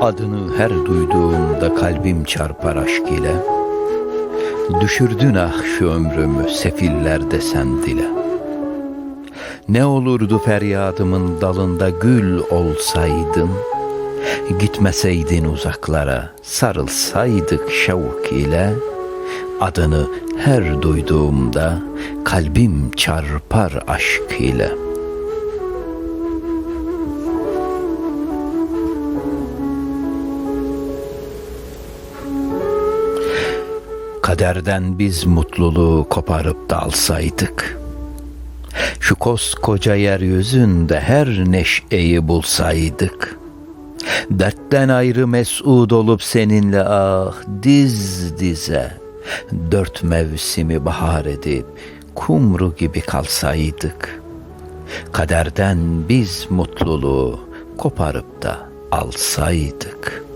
Adını her duyduğumda kalbim çarpar aşk ile. Düşürdün ah şu ömrümü sefillerde sen dile. Ne olurdu feryadımın dalında gül olsaydın, Gitmeseydin uzaklara, sarılsaydık şevk ile, Adını her duyduğumda kalbim çarpar aşk ile. Kaderden biz mutluluğu koparıp da. Şu koskoca yeryüzünde her neşeyi bulsaydık. Dertten ayrı mesud olup seninle ah diz dize. Dört mevsimi bahar edip kumru gibi kalsaydık. Kaderden biz mutluluğu koparıp da alsaydık.''